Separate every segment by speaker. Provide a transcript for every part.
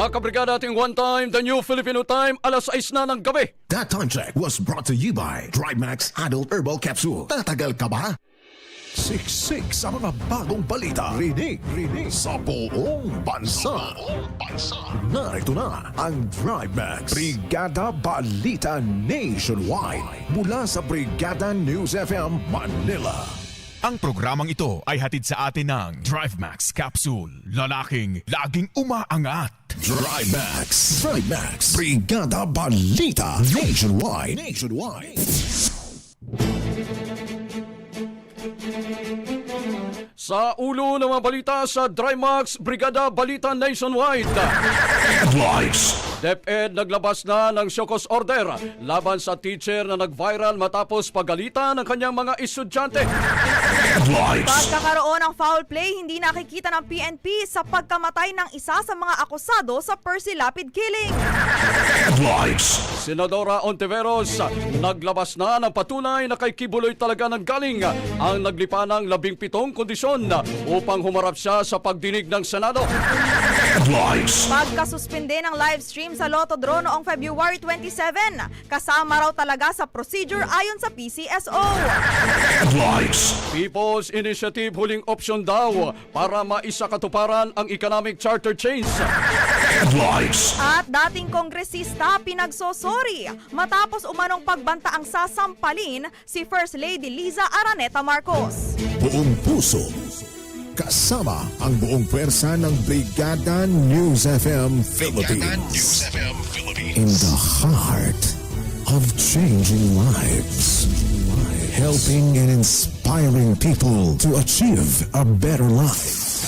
Speaker 1: Mga kabrigada ating one time, the new Filipino time, alas 6 na ng gabi.
Speaker 2: That time check was brought to you by DriveMax Adult Herbal Capsule. Tatagal ka ba? Siksik sa mga bagong balita. Rinig, rinig sa buong bansa. Narito na ang DriveMax Brigada Balita Nationwide mula sa Brigada News FM Manila.
Speaker 3: Ang programang ito ay hatid sa atin ng DriveMax Capsule. Lalaking laging umaangat.
Speaker 2: DriveMax. DriveMax. Brigada Balita Nationwide. Nationwide.
Speaker 1: Sa ulo ng mga balita sa Drymax Brigada Balita Nationwide.
Speaker 4: Headlines.
Speaker 1: DepEd naglabas na ng Shokos Order laban sa teacher na nag-viral matapos pagalitan ng kanyang mga estudyante.
Speaker 4: Headlines.
Speaker 5: Pagkakaroon ng foul play, hindi nakikita ng PNP sa pagkamatay ng isa sa mga akusado sa Percy Lapid killing.
Speaker 4: Headlines.
Speaker 1: Senadora Ontiveros naglabas na ng patunay na kay Kibuloy talaga ng galing ang naglipa ng labing pitong kondisyon upang humarap siya sa pagdinig ng Senado.
Speaker 4: Headlines.
Speaker 5: Pagkasuspinde ng live stream sa Lotto Draw noong February 27, kasama raw talaga sa procedure ayon sa PCSO.
Speaker 4: Headlines.
Speaker 1: People's Initiative huling option daw para maisakatuparan ang economic charter change.
Speaker 4: Headlines.
Speaker 5: At dating kongresista pinagsosori matapos umanong pagbanta ang sasampalin si First Lady Liza Araneta Marcos.
Speaker 2: Buong puso. Kasama ang buong pwersa ng Brigada News FM Philippines. In the heart of changing lives. Helping and inspiring people to achieve a better life.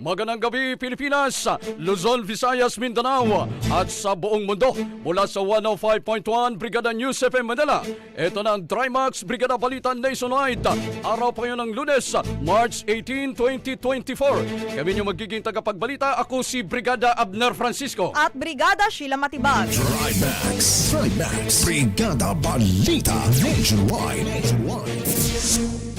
Speaker 1: Magandang gabi Pilipinas, Luzon, Visayas, Mindanao at sa buong mundo mula sa 105.1 Brigada News FM Manila. Ito na ang Trimax Brigada Balita Nationwide. Araw pa ngayon ng lunes, March 18, 2024. Kami niyo magiging tagapagbalita. Ako si Brigada Abner Francisco.
Speaker 5: At Brigada Sheila Matibag.
Speaker 2: Drive Max. Drive Max. Brigada Balita Nationwide. Nationwide.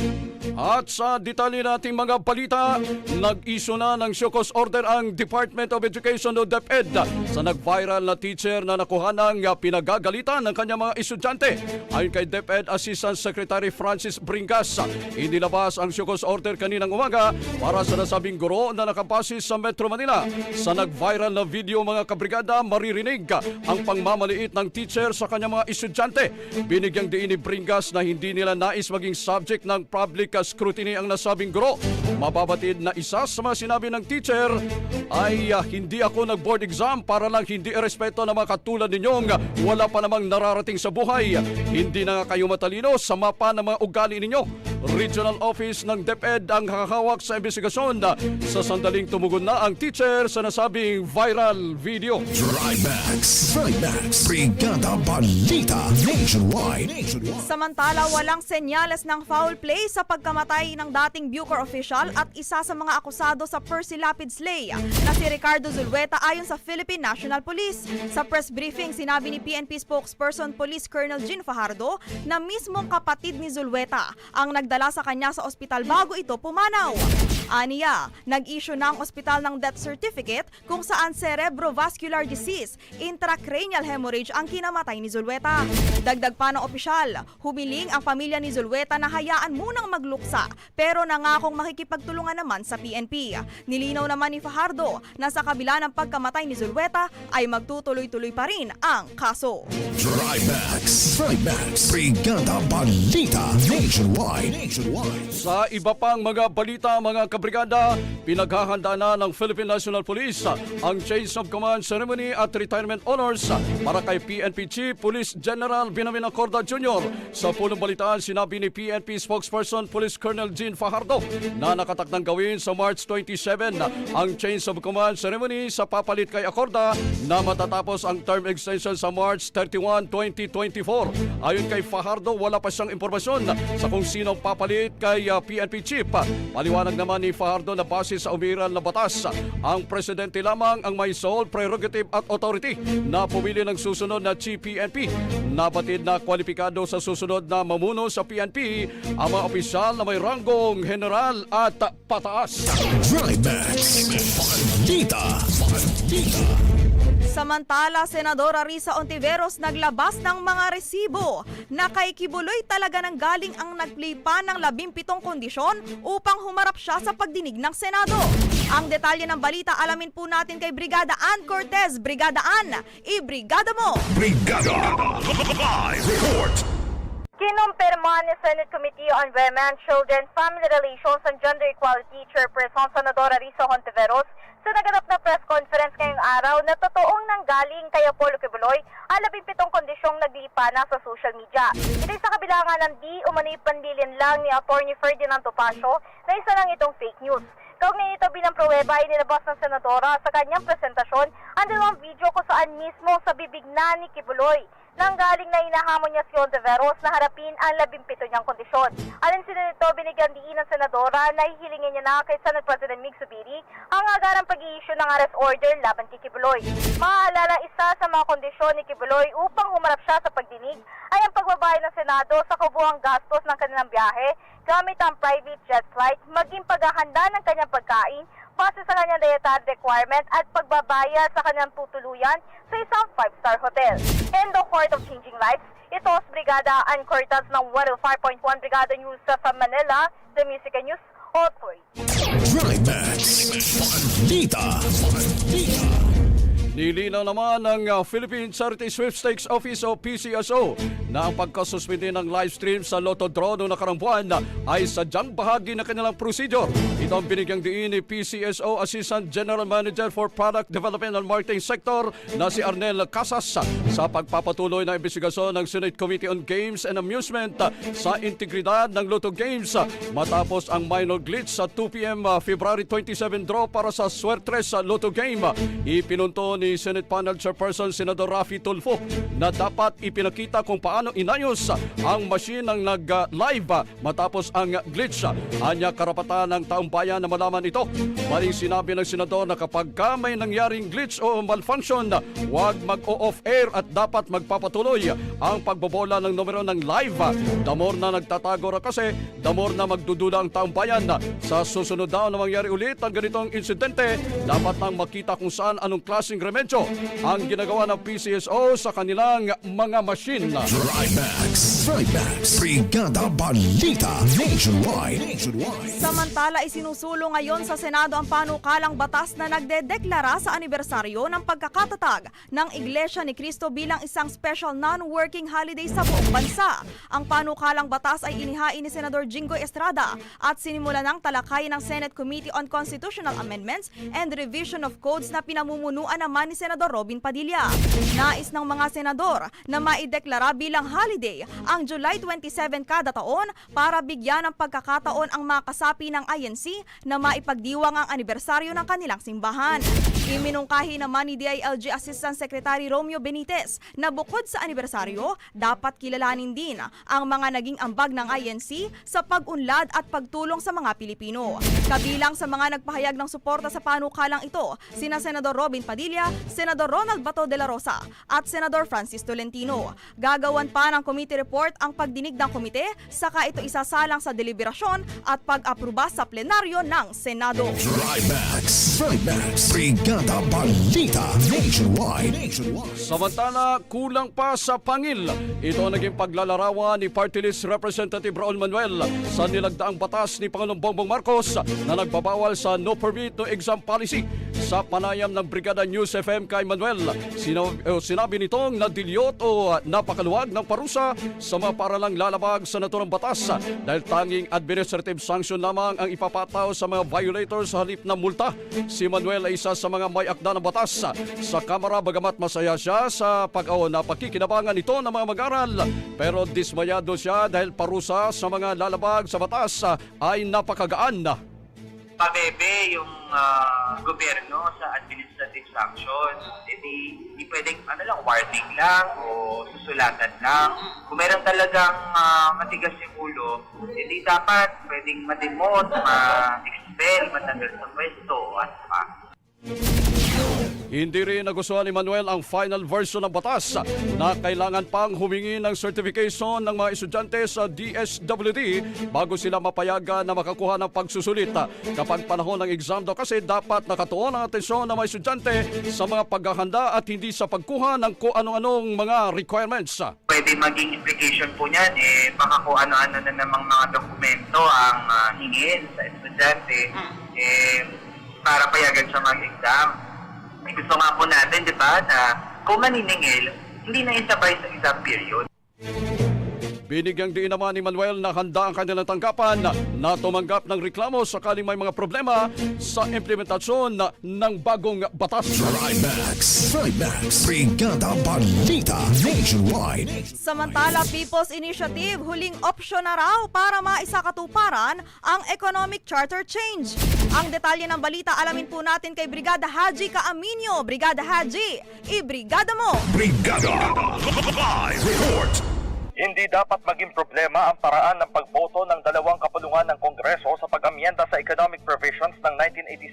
Speaker 1: At sa detalye nating mga balita, nag-iso na ng Shokos Order ang Department of Education o DepEd sa nag-viral na teacher na nakuha ng pinagagalitan ng kanyang mga estudyante. Ayon kay DepEd Assistant Secretary Francis Bringas, inilabas ang Shokos Order kaninang umaga para sa nasabing guro na nakapasis sa Metro Manila. Sa nag-viral na video mga kabrigada, maririnig ang pangmamaliit ng teacher sa kanyang mga estudyante. Binigyang diin ni Bringas na hindi nila nais maging subject ng public scrutiny ang nasabing guro. Mababatid na isa sa mga sinabi ng teacher ay ah, hindi ako nag-board exam para lang hindi irespeto ng mga katulad ninyong wala pa namang nararating sa buhay. Hindi na nga kayo matalino sa mapa ng mga ugali ninyo. Regional Office ng DepEd ang kakawak sa investigasyon sa sandaling tumugon na ang teacher sa nasabing viral video.
Speaker 2: Trimax. Trimax. Brigada Balita Nationwide. Nationwide.
Speaker 5: Samantala, walang senyales ng foul play sa pagkamatay ng dating Bucor official at isa sa mga akusado sa Percy Lapid Slay na si Ricardo Zulueta ayon sa Philippine National Police. Sa press briefing, sinabi ni PNP spokesperson Police Colonel Jean Fajardo na mismong kapatid ni Zulueta ang nagdala sa kanya sa ospital bago ito pumanaw. Aniya, nag-issue na ang ospital ng death certificate kung saan cerebrovascular disease, intracranial hemorrhage ang kinamatay ni Zulueta. Dagdag pa ng opisyal, humiling ang pamilya ni Zulueta na hayaan munang magluksa pero nangakong makikipagtulungan naman sa PNP. Nilinaw naman ni Fajardo na sa kabila ng pagkamatay ni Zulueta ay magtutuloy-tuloy pa rin ang kaso.
Speaker 2: Trimax. Trimax. Brigada Balita Nationwide. Nationwide.
Speaker 1: Sa iba pang mga balita mga kabrigada, pinaghahanda na ng Philippine National Police ang Change of Command Ceremony at Retirement Honors para kay PNP Chief Police General Binamin Acorda Jr. Sa pulong balitaan, sinabi ni PNP spokesperson Police Colonel Jean Fajardo na nakatakdang gawin sa March 27 ang Change of Command Ceremony sa papalit kay Acorda na matatapos ang term extension sa March 31, 2024. Ayon kay Fajardo, wala pa siyang impormasyon sa kung sino papalit kay PNP Chief. Paliwanag naman ni Fajardo na base sa umiral na batas, ang presidente lamang ang may sole prerogative at authority na pumili ng susunod na Chief PNP. Nabatid na kwalipikado sa susunod na mamuno sa PNP ang mga opisyal na may ranggong general at pataas.
Speaker 2: Trimax. Balita. Balita.
Speaker 5: Samantala, Senadora Risa Ontiveros naglabas ng mga resibo na kay Kibuloy talaga nang galing ang naglipa ng labimpitong kondisyon upang humarap siya sa pagdinig ng Senado. Ang detalye ng balita alamin po natin kay Brigada Ann Cortez. Brigada Ann, i-brigada mo!
Speaker 4: Brigada. Live report.
Speaker 6: Kinumpirma ni Senate Committee on Women, Children, Family Relations and Gender Equality Chairperson Senadora Risa Hontiveros sa naganap na press conference ngayong araw na totoong nanggaling kay Apollo Kibuloy ang labimpitong kondisyong naglipa na sa social media. Ito sa kabila nga ng di umano'y panlilin lang ni Attorney Ferdinand Topacio na isa lang itong fake news. Kaugnay nito bilang pruweba ay nilabas ng senadora sa kanyang presentasyon ang dalawang video kung saan mismo sa bibig na ni Kibuloy nang galing na inahamon niya si Ontiveros na harapin ang labimpito niyang kondisyon. Alin sila nito, binigyan diin ng senadora na hihilingin niya na kay Senate President Mig Zubiri ang agarang pag-i-issue ng arrest order laban kay Kibuloy. Maaalala isa sa mga kondisyon ni Kibuloy upang humarap siya sa pagdinig ay ang pagbabayad ng Senado sa kabuang gastos ng kanilang biyahe gamit ang private jet flight, maging paghahanda ng kanyang pagkain, base sa kanyang dietary requirement at pagbabayad sa kanyang tutuluyan sa isang five-star hotel. In the Court of Changing Lives, ito si Brigada Ann Cortez ng 105.1 Brigada News sa Manila, The Music and News Authority.
Speaker 2: Trimax. Balita. Balita.
Speaker 1: Nilinaw naman ng uh, Philippine Charity Sweepstakes Office o PCSO na ang pagkasuspindi ng live stream sa Lotto Draw noong nakarang buwan ay sadyang bahagi ng kanilang procedure. Ito ang binigyang diin ni PCSO Assistant General Manager for Product Development and Marketing Sector na si Arnel Casas sa pagpapatuloy ng investigasyon ng Senate Committee on Games and Amusement sa integridad ng Lotto Games matapos ang minor glitch sa 2 p.m. uh, February 27 draw para sa Suertres Lotto Game. Ipinunto ni Senate Panel Chairperson Senador Rafi Tulfo na dapat ipinakita kung paano inayos ang machine ng nag-live matapos ang glitch. Anya karapatan ng taong bayan na malaman ito. Maring sinabi ng senador na kapag ka may nangyaring glitch o malfunction, huwag mag-o-off air at dapat magpapatuloy ang pagbobola ng numero ng live. More na nagtatago ra kasi, more na magdudula ang taong bayan. Sa susunod daw na mangyari ulit ang ganitong insidente, dapat nang makita kung saan anong klaseng remedyo ang ginagawa ng PCSO sa kanilang mga machine.
Speaker 2: Trimax. Trimax. Brigada Balita Nationwide. Nationwide.
Speaker 5: Samantala, isinusulong ngayon sa Senado ang panukalang batas na nagdedeklara sa anibersaryo ng pagkakatatag ng Iglesia ni Cristo bilang isang special non-working holiday sa buong bansa. Ang panukalang batas ay inihain ni Senador Jinggoy Estrada at sinimula ng talakay ng Senate Committee on Constitutional Amendments and Revision of Codes na pinamumunuan naman naman ni Senador Robin Padilla. Nais ng mga senador na maideklara bilang holiday ang July 27 kada taon para bigyan ng pagkakataon ang mga kasapi ng INC na maipagdiwang ang anibersaryo ng kanilang simbahan. Iminungkahi naman ni DILG Assistant Secretary Romeo Benitez na bukod sa anibersaryo, dapat kilalanin din ang mga naging ambag ng INC sa pag-unlad at pagtulong sa mga Pilipino. Kabilang sa mga nagpahayag ng suporta sa panukalang ito, sina Senador Robin Padilla, Senador Ronald Bato de la Rosa at Senador Francis Tolentino. Gagawan pa ng committee report ang pagdinig ng komite, saka ito isasalang sa deliberasyon at pag-aproba sa plenaryo ng Senado.
Speaker 2: Trimax, Trimax, Brigada Balita Nationwide.
Speaker 1: Samantala, kulang pa sa pangil. Ito ang naging paglalarawan ni Party List Representative Raul Manuel sa nilagdaang batas ni Pangulong Bongbong Marcos na nagbabawal sa no permit no exam policy. Sa panayam ng Brigada News FM kay Manuel, sinabi, eh, sinabi nitong nadilyot o napakaluwag ng parusa sa mga paralang lalabag sa naturang batas dahil tanging administrative sanction lamang ang ipapataw sa mga violators sa halip ng multa. Si Manuel ay isa sa mga may akda ng batas sa Kamara bagamat masaya siya sa pag-aw na pakikinabangan ito ng mga mag-aral. Pero dismayado siya dahil parusa sa mga lalabag sa batas ay napakagaan na.
Speaker 7: pabebe yung ah, gobyerno sa administrative sanctions. Hindi, hindi pwedeng ano lang, warning lang o susulatan lang. Kung meron talagang ah, matigas yung ulo, hindi dapat pwedeng ma-demote, ma-expel, matanggal sa pwesto at pa.
Speaker 1: Hindi rin nagustuhan ni Manuel ang final version ng batas na kailangan pang humingi ng certification ng mga estudyante sa DSWD bago sila mapayagan na makakuha ng pagsusulit. Kapag panahon ng exam daw kasi dapat nakatuon ang atensyon ng mga estudyante sa mga paghahanda at hindi sa pagkuha ng kung anong-anong mga requirements.
Speaker 7: Pwede maging implication po niyan, eh, baka kung ano-ano na namang mga dokumento ang ah, hingin sa estudyante. Eh, para payagan siya mag-exam. Eh, gusto nga po natin, di ba, na kung maniningil, hindi na isabay sa exam period.
Speaker 1: Binigyang diin naman ni Manuel na handa ang kanilang tanggapan na tumanggap ng reklamo sakaling may mga problema sa implementasyon ng bagong batas.
Speaker 2: Trimax, Trimax, Brigada Balita Nationwide.
Speaker 5: Samantala, People's Initiative huling opsyon na raw para maisakatuparan ang economic charter change. Ang detalye ng balita alamin po natin kay Brigada Haji Kaaminyo. Brigada Haji, ibrigada mo!
Speaker 4: Brigada Live Report.
Speaker 8: Hindi dapat maging problema ang paraan ng pagboto ng dalawang kapulungan ng Kongreso sa pag-amyenda sa economic provisions ng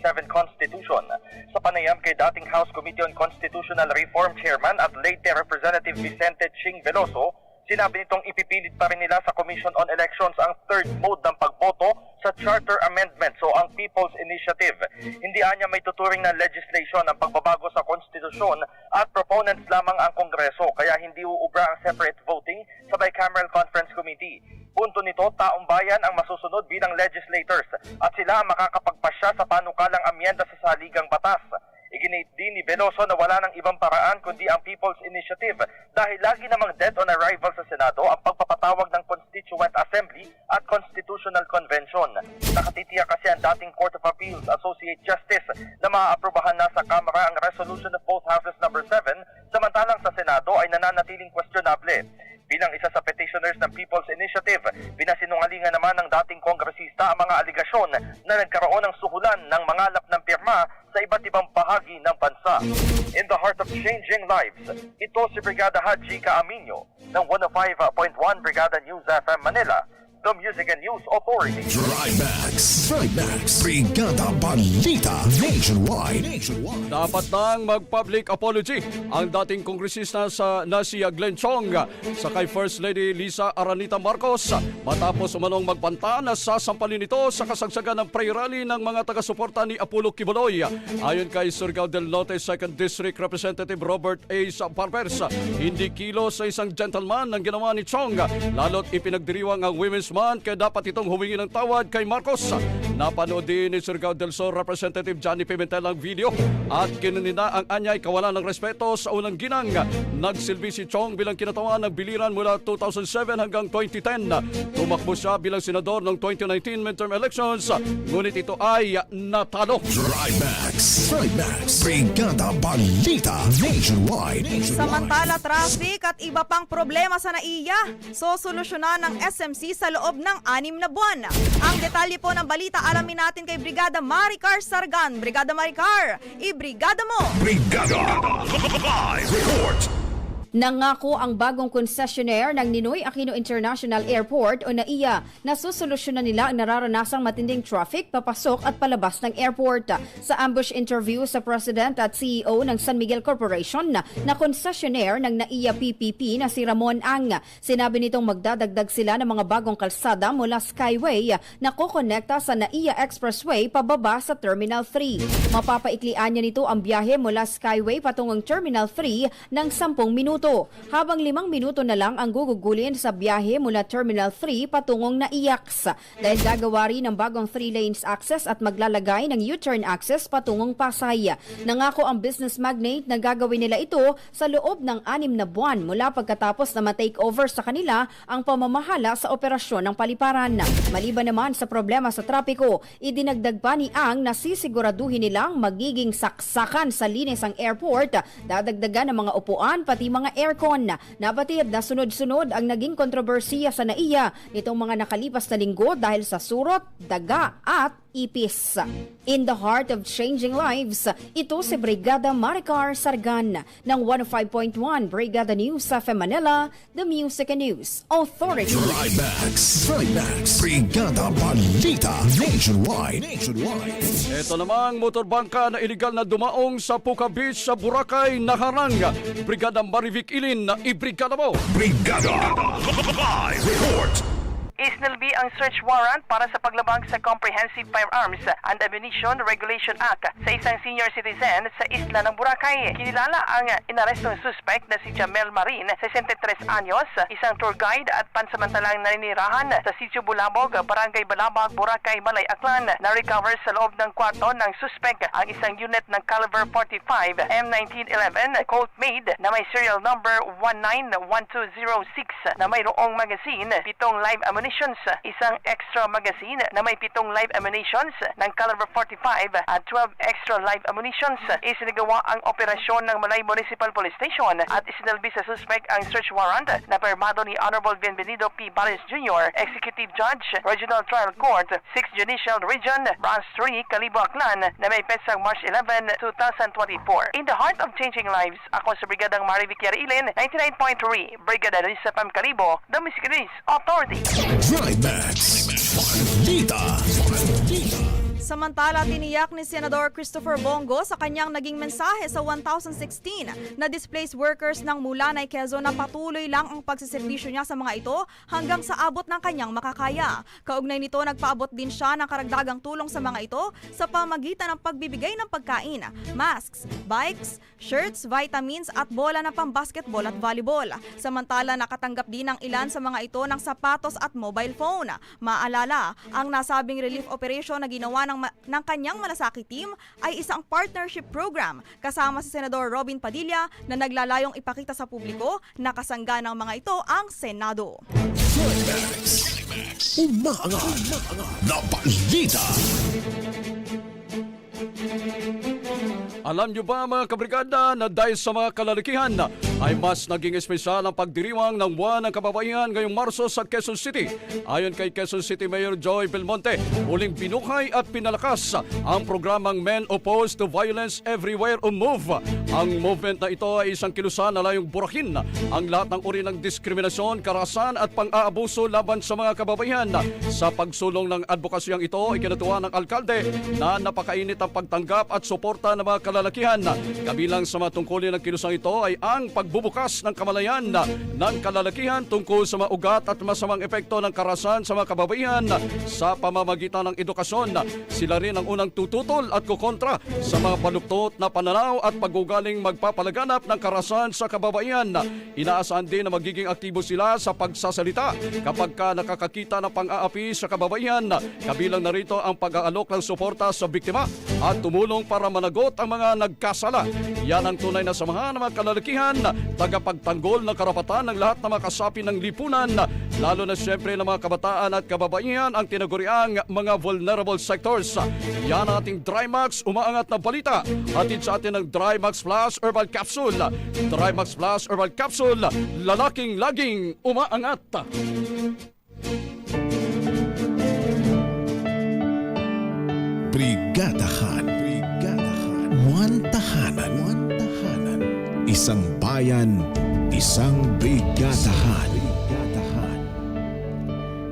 Speaker 8: 1987 Constitution. Sa panayam kay dating House Committee on Constitutional Reform Chairman at late Representative Vicente Ching Veloso, sinabi nitong ipipilit pa rin nila sa Commission on Elections ang third mode ng pagboto sa Charter Amendment o ang People's Initiative. Hindi anya may tuturing na legislation ang pagbabago sa konstitusyon at proponents lamang ang Kongreso kaya hindi uubra ang separate voting sa Bicameral Conference Committee. Punto nito, taong bayan ang masusunod bilang legislators at sila ang makakapagpasya sa panukalang amyenda sa saligang batas. Iginit din ni Veloso na wala ng ibang paraan kundi ang People's Initiative dahil lagi namang dead on arrival sa Senado ang pagpapatawag ng Constituent Assembly at Constitutional Convention. Nakatitiyak kasi ang dating Court of Appeals Associate Justice na maaaprobahan na sa Kamara ang resolution of both houses number 7 samantalang sa Senado ay nananatiling questionable. Bilang isa sa petitioners ng People's Initiative, binasinungalingan naman ng dating kongresista ang mga aligasyon na nagkaroon ng suhulan ng mangalap ng pirma sa iba't ibang bahagi ng bansa. In the heart of changing lives, ito si Brigada Haji Kaaminyo ng 105.1 Brigada News FM Manila, the Music and News Authority.
Speaker 2: Trimax, Trimax, Brigada Balita Nationwide. Nationwide.
Speaker 1: Dapat nang mag-public apology ang dating kongresista sa na si Glenn Chong sa kay First Lady Lisa Aranita Marcos matapos umanong magbanta na sasampalin ito sa kasagsagan ng prayer rally ng mga taga-suporta ni Apollo Kiboloy. Ayon kay Surigao del Norte 2nd District Representative Robert A. Barbers, hindi kilo sa isang gentleman ang ginawa ni Chong lalo't ipinagdiriwang ang Women's naman kaya dapat itong humingi ng tawad kay Marcos. Napanood din ni Surigao del Sur Representative Johnny Pimentel ang video at kinunina ang anyay kawalan ng respeto sa unang ginang. Nagsilbi si Chong bilang kinatawan ng biliran mula 2007 hanggang 2010. Tumakbo siya bilang senador noong 2019 midterm elections, ngunit ito ay natalo.
Speaker 2: Trimax. Trimax. Brigada Balita Nationwide.
Speaker 5: Samantala, traffic at iba pang problema sa NAIA, sosolusyonan ng SMC sa loob ng anim na buwan. Ang detalye po ng balita alamin natin kay Brigada Maricar Sargan. Brigada Maricar, ibrigada mo!
Speaker 4: Brigada. Live report.
Speaker 9: Nangako ang bagong concessionaire ng Ninoy Aquino International Airport o NAIA na susolusyonan nila ang nararanasang matinding traffic papasok at palabas ng airport. Sa ambush interview sa President at CEO ng San Miguel Corporation na, na concessionaire ng NAIA PPP na si Ramon Ang, sinabi nitong magdadagdag sila ng mga bagong kalsada mula Skyway na kokonekta sa NAIA Expressway pababa sa Terminal 3. Mapapaiklian niya nito ang biyahe mula Skyway patungong Terminal 3 ng 10 minuto, habang 5 minuto na lang ang gugugulin sa biyahe mula Terminal 3 patungong Naiyax. Dahil gagawa rin ng bagong 3 lanes access at maglalagay ng U-turn access patungong Pasay. Nangako ang business magnate na gagawin nila ito sa loob ng anim na buwan mula pagkatapos na ma-take over sa kanila ang pamamahala sa operasyon ng paliparan. Maliban naman sa problema sa trapiko, idinagdag pa ni Ang na sisiguraduhin nilang magiging saksakan sa linis ang airport, dadagdagan ng mga upuan pati mga aircon. Nabatid na sunod-sunod ang naging kontrobersiya sa NAIA nitong mga nakalipas na linggo dahil sa surot, daga at ipis. In the heart of changing lives, ito si Brigada Maricar Sargan ng 105.1 Brigada News sa Manila, The Music and News Authority.
Speaker 2: Trimax. Trimax. Brigada Balita Nationwide. Nationwide.
Speaker 1: Ito namang motorbangka na iligal na dumaong sa Puka Beach sa Boracay naharang. Brigada Marivic Ilin na ibrigada mo.
Speaker 4: Brigada. Live report.
Speaker 10: Isnilbi ang search warrant para sa paglabag sa Comprehensive Firearms and Ammunition Regulation Act sa isang senior citizen sa isla ng Boracay. Kinilala ang inarestong suspect na si Jamel Marin, 63 anyos, isang tour guide at pansamantalang naninirahan sa Sitio Bulabog, Barangay Balabag, Boracay, Malay, Aklan. Na-recover sa loob ng kwarto ng suspect ang isang unit ng caliber 45 M1911 Colt made na may serial number 191206 na mayroong magazine, pitong live ammunitions, isang extra magazine na may pitong live ammunitions ng caliber 45 at 12 extra live ammunitions. Isinagawa ang operasyon ng Malay Municipal Police Station at isinalbi sa suspect ang search warrant na permado ni Honorable Bienvenido P. Baris Jr., Executive Judge, Regional Trial Court, 6th Judicial Region, Branch 3, Calibo Aklan na may petsang March 11, 2024. In the heart of changing lives, ako sa Brigadang Marivic Ilin, 99.3, Brigada Risa Pam Calibo, The Music News Authority.
Speaker 2: Trimax. Balita. Balita.
Speaker 5: Samantala, tiniyak ni Senador Christopher Bongo sa kanyang naging mensahe sa 1016 na displaced workers ng Mulanay, Quezon na patuloy lang ang pagsiservisyo niya sa mga ito hanggang sa abot ng kanyang makakaya. Kaugnay nito, nagpaabot din siya ng karagdagang tulong sa mga ito sa pamagitan ng pagbibigay ng pagkain, masks, bikes, shirts, vitamins at bola ng pambasketball at volleyball. Samantala, nakatanggap din ng ilan sa mga ito ng sapatos at mobile phone. Maalala, ang nasabing relief operation na ginawa ng, ma- ng kanyang malasaki team ay isang partnership program kasama si Senador Robin Padilla na naglalayong ipakita sa publiko na kasangga ng mga ito ang Senado.
Speaker 2: Trimax. Umaangat. Na balita.
Speaker 1: Alam nyo ba mga kabrigada na dahil sa mga kalalikihan ay mas naging espesyal ang pagdiriwang ng buwan ng kababaihan ngayong Marso sa Quezon City. Ayon kay Quezon City Mayor Joy Belmonte, muling binuhay at pinalakas ang programang Men Opposed to Violence Everywhere o MOVE. Ang movement na ito ay isang kilusan na layong burahin ang lahat ng uri ng diskriminasyon, karasan at pang-aabuso laban sa mga kababaihan. Sa pagsulong ng advokasyang ito, ikinatuwa ng alkalde na napakainit ang pagtanggap at suporta ng mga kalalakihan. Kabilang sa mga tungkulin ng kilusang ito ay ang pag pagbubukas ng kamalayan ng kalalakihan tungkol sa mga ugat at masamang epekto ng karasan sa mga kababaihan sa pamamagitan ng edukasyon. Sila rin ang unang tututol at kukontra sa mga paluptot na pananaw at paggugaling magpapalaganap ng karasan sa kababaihan. Inaasahan din na magiging aktibo sila sa pagsasalita kapag ka nakakakita ng pang-aapi sa kababaihan. Kabilang na rito ang pag-aalok ng suporta sa biktima at tumulong para managot ang mga nagkasala. Yan ang tunay na samahan ng mga kalalakihan, tagapagtanggol ng karapatan ng lahat ng mga kasapi ng lipunan, lalo na siyempre ng mga kabataan at kababaihan ang tinaguriang mga vulnerable sectors. Yan ating Drymax umaangat na balita. Hatid sa atin ng Drymax Plus Herbal Capsule. Drymax Plus Herbal Capsule, lalaking laging umaangat.
Speaker 2: Brigadahan. Brigadahan. One tahanan. One tahanan. Isang bayan, isang. Brigadahan.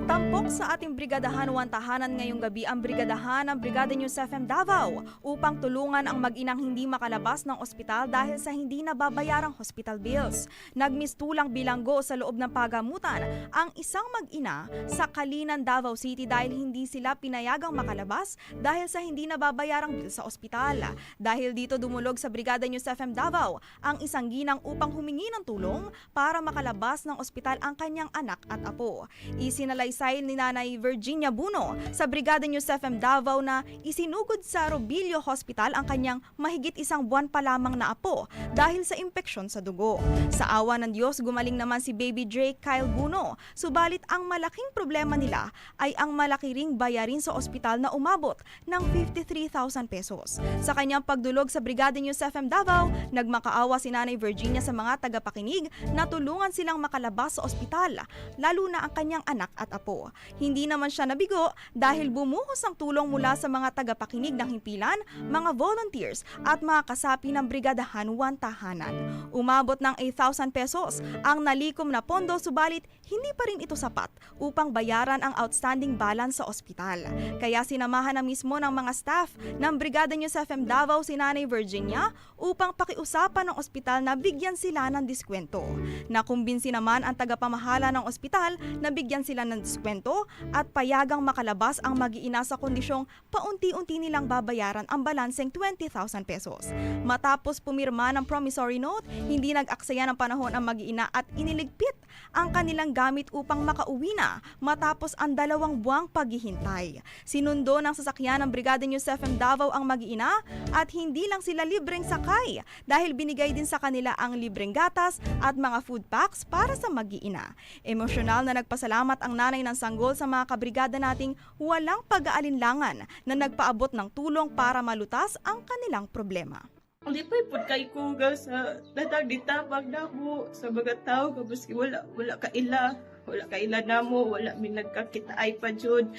Speaker 5: Tampok sa ating Brigadahan One Tahanan ngayong gabi ang Brigadahan ng Brigada News FM Davao upang tulungan ang mag-inang hindi makalabas ng ospital dahil sa hindi nababayarang hospital bills. Nagmistulang bilanggo sa loob ng pagamutan ang isang mag-ina sa Kalinan, Davao City dahil hindi sila pinayagang makalabas dahil sa hindi nababayarang bill sa ospital. Dahil dito dumulog sa Brigada News FM Davao ang isang ginang upang humingi ng tulong para makalabas ng ospital ang kanyang anak at apo. Isinalaysay ni Nanay Virginia Buno sa Brigada News FM Davao na isinugod sa Robilio Hospital ang kanyang mahigit isang buwan pa lamang na apo dahil sa impeksyon sa dugo. Sa awa ng Diyos, gumaling naman si Baby Drake Kyle Buno. Subalit ang malaking problema nila ay ang malaki ring bayarin sa ospital na umabot ng 53,000 pesos. Sa kanyang pagdulog sa Brigada News FM Davao, nagmakaawa si Nanay Virginia sa mga tagapakinig na tulungan silang makalabas sa ospital, lalo na ang kanyang anak at apo. Hindi naman siya nabigo dahil bumuhos ang tulong mula sa mga tagapakinig ng himpilan, mga volunteers at mga kasapi ng Brigadahan One Tahanan. Umabot ng 8,000 pesos ang nalikom na pondo subalit hindi pa rin ito sapat upang bayaran ang outstanding balance sa ospital. Kaya sinamahan na mismo ng mga staff ng Brigada News FM Davao si Nanay Virginia upang pakiusapan ng ospital na bigyan sila ng diskwento. Nakumbinsi naman ang tagapamahala ng ospital na bigyan sila ng diskwento at payagang makalabas ang mag-iina sa kondisyong paunti-unti nilang babayaran ang balanseng 20,000 pesos. Matapos pumirma ng promissory note, hindi nag-aksaya ng panahon ang mag-iina at iniligpit ang kanilang gamit upang makauwi na matapos ang dalawang buwang paghihintay. Sinundo ng sasakyan ng Brigada News FM Davao ang mag-iina at hindi lang sila libreng sakay dahil binigay din sa kanila ang libreng gatas at mga food packs para sa mag-iina. Emosyonal na nagpasalamat ang nanay ng sanggol sa mga kabrigada nating walang pag-aalinlangan na nagpaabot ng tulong para malutas ang kanilang problema.
Speaker 11: Lipay po kay kuga sa datag ditabag na mo sa mga tao kabaski wala wala ka ila wala ka ila namo wala mi nagkakita ay pa jud.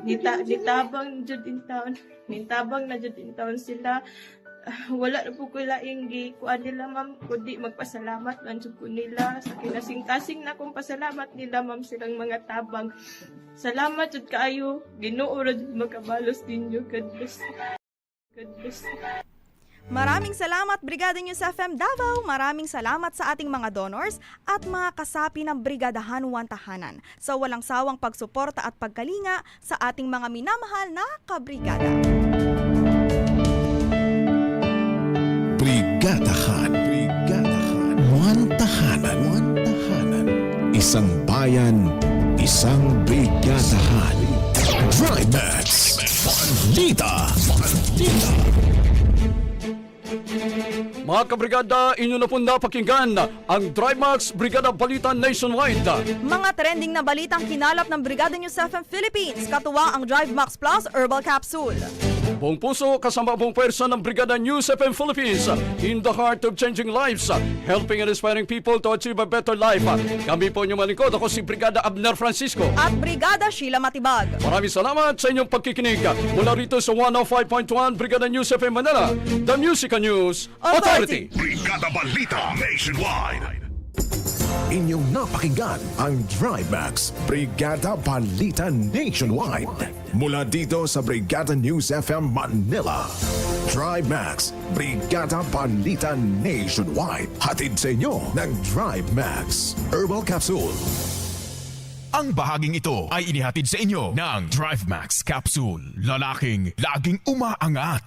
Speaker 11: Nita nitabang jud in town. Nitabang na jud in town sila. Ah, wala na po ko laing gi kuan nila ma'am kundi magpasalamat man jud ko nila. Sa kinasing-kasing na kong pasalamat nila ma'am silang mga tabang. Salamat jud kaayo. Ginoo ra jud makabalos ninyo. God bless. God bless
Speaker 5: Maraming salamat Brigada News FM Davao. Maraming salamat sa ating mga donors at mga kasapi ng Brigadahan One Tahanan sa walang sawang pagsuporta at pagkalinga sa ating mga minamahal na kabrigada.
Speaker 2: Brigadahan. Brigadahan. One tahanan. One tahanan. Isang bayan, isang brigadahan. Drybacks. Bandita. Bandita.
Speaker 1: Mga kabrigada, inyo na po napakinggan ang Drymax Brigada Balita Nationwide.
Speaker 5: Mga trending na balitang kinalap ng Brigada News FM Philippines, katuwa ang Drive Plus Herbal Capsule.
Speaker 1: Buong puso kasama buong pwersa ng Brigada News FM Philippines in the heart of changing lives, helping and inspiring people to achieve a better life. Kami po inyong malingkod. Ako si Brigada Abner Francisco.
Speaker 5: At Brigada Sheila Matibag.
Speaker 1: Maraming salamat sa inyong pagkikinig. Mula rito sa 105.1 Brigada News FM Manila, The Music and News Authority.
Speaker 4: Brigada Balita Nationwide.
Speaker 2: Inyong napakinggan ang Drybacks Brigada Balita Nationwide. Mula dito sa Brigada News FM Manila. Max, Brigada Balita Nationwide. Hatid sa inyo ng Max Herbal Capsule.
Speaker 3: Ang bahaging ito ay inihatid sa inyo ng Drive Max Capsule. Lalaking laging umaangat.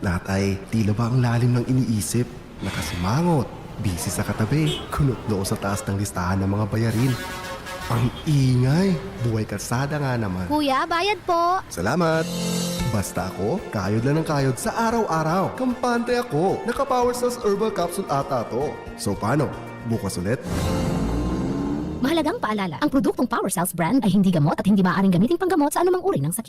Speaker 12: lahat ay tila ba ang lalim ng iniisip, nakasimangot, busy sa katabi, kunot doon sa taas ng listahan ng mga bayarin. Ang ingay, buhay kalsada nga naman.
Speaker 13: Kuya, bayad po.
Speaker 12: Salamat! Basta ako, kayod lang ng kayod sa araw-araw. Kampante ako. Naka-Power Cells Herbal Capsule ata to. So paano? Bukas ulit?
Speaker 13: Mahalagang paalala, ang produktong Power Cells brand ay hindi gamot at hindi maaaring gamitin panggamot sa anumang uri ng sakit.